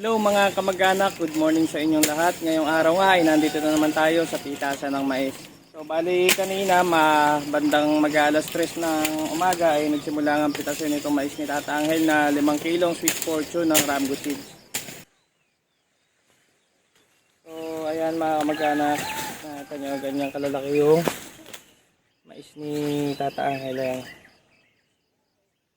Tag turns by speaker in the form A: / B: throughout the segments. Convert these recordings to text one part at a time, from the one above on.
A: Hello mga kamag-anak, good morning sa inyong lahat. Ngayong araw nga ay nandito na naman tayo sa pitasan ng mais. So bali kanina, ma bandang mag alas 3 ng umaga ay nagsimula ang pitasin itong mais ni Tata Angel na 5 kilong sweet fortune ng Ramgo Seeds. So ayan mga kamag-anak, nakita nyo ganyan kalalaki yung mais ni Tata Angel. Ayan.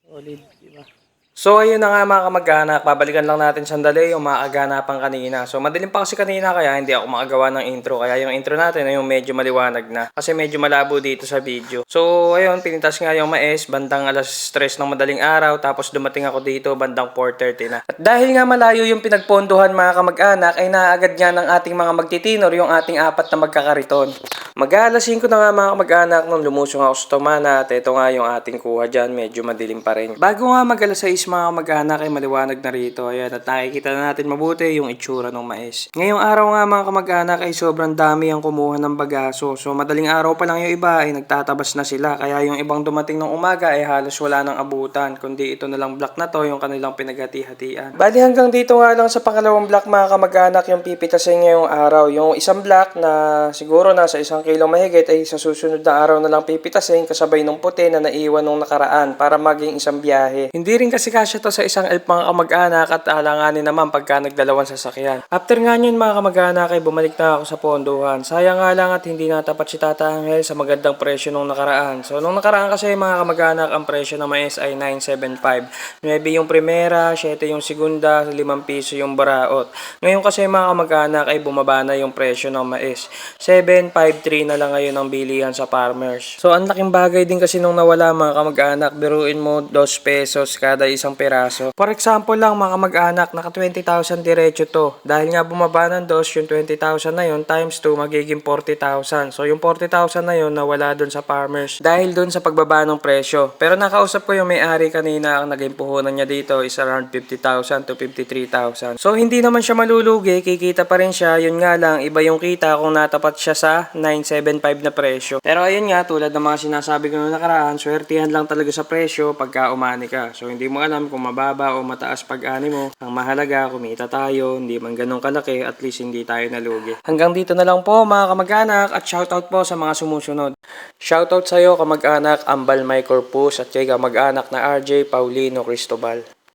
A: Solid, di ba? So ayun na nga mga kamag-anak, babalikan lang natin sandali yung mga kaganapan kanina. So madilim pa kasi kanina kaya hindi ako makagawa ng intro. Kaya yung intro natin ay yung medyo maliwanag na. Kasi medyo malabo dito sa video. So ayun, pinintas nga yung mais bandang alas 3 ng madaling araw. Tapos dumating ako dito bandang 4.30 na. At dahil nga malayo yung pinagpondohan mga kamag-anak, ay naagad nga ng ating mga magtitinor yung ating apat na magkakariton. Mag-aalas 5 na nga mga kamag-anak nung lumusong ako sa Tomana at ito nga yung ating kuha dyan, medyo madilim pa rin. Bago nga mag-alas 6 mga kamag-anak ay maliwanag na rito. Ayan, at nakikita na natin mabuti yung itsura ng mais. Ngayong araw nga mga kamag-anak ay sobrang dami ang kumuha ng bagaso. So madaling araw pa lang yung iba ay nagtatabas na sila. Kaya yung ibang dumating ng umaga ay halos wala nang abutan. Kundi ito na lang block na to yung kanilang pinaghati-hatian. Bali hanggang dito nga lang sa pangalawang block mga kamag-anak yung pipitasin ngayong araw. Yung isang block na siguro nasa isang kilong mahigit ay sa susunod na araw na lang pipitasin kasabay ng puti na naiwan nung nakaraan para maging isang biyahe. Hindi rin kasi kasya to sa isang elf mga kamag-anak at alanganin naman pagka nagdalawang sasakyan. After nga yun mga kamag-anak ay bumalik na ako sa ponduhan. Sayang nga lang at hindi natapat si Tata Angel sa magandang presyo nung nakaraan. So nung nakaraan kasi mga kamag-anak ang presyo ng mais ay 975. Maybe yung primera, 7 yung segunda, 5 piso yung baraot. Ngayon kasi mga kamag-anak ay bumaba na yung presyo ng mais. 753 na lang ngayon ang bilihan sa farmers. So ang laking bagay din kasi nung nawala mga kamag-anak, biruin mo 2 pesos kada isang peraso. For example lang mga kamag-anak, naka 20,000 diretso to. Dahil nga bumaba ng dos, yung 20,000 na yun times 2 magiging 40,000. So yung 40,000 na yun nawala dun sa farmers dahil dun sa pagbaba ng presyo. Pero nakausap ko yung may-ari kanina ang naging puhunan niya dito is around 50,000 to 53,000. So hindi naman siya malulugi, kikita pa rin siya. Yun nga lang, iba yung kita kung natapat siya sa 975 na presyo. Pero ayun nga, tulad ng mga sinasabi ko noong nakaraan, swertihan lang talaga sa presyo pagka umani ka. So hindi mo alam kung mababa o mataas pag-ani mo. Ang mahalaga, kumita tayo, hindi man ganun kalaki, at least hindi tayo nalugi. Hanggang dito na lang po mga kamag-anak at shoutout po sa mga sumusunod. Shoutout sa iyo kamag-anak Ambal May Corpus at kay kamag-anak na RJ Paulino Cristobal.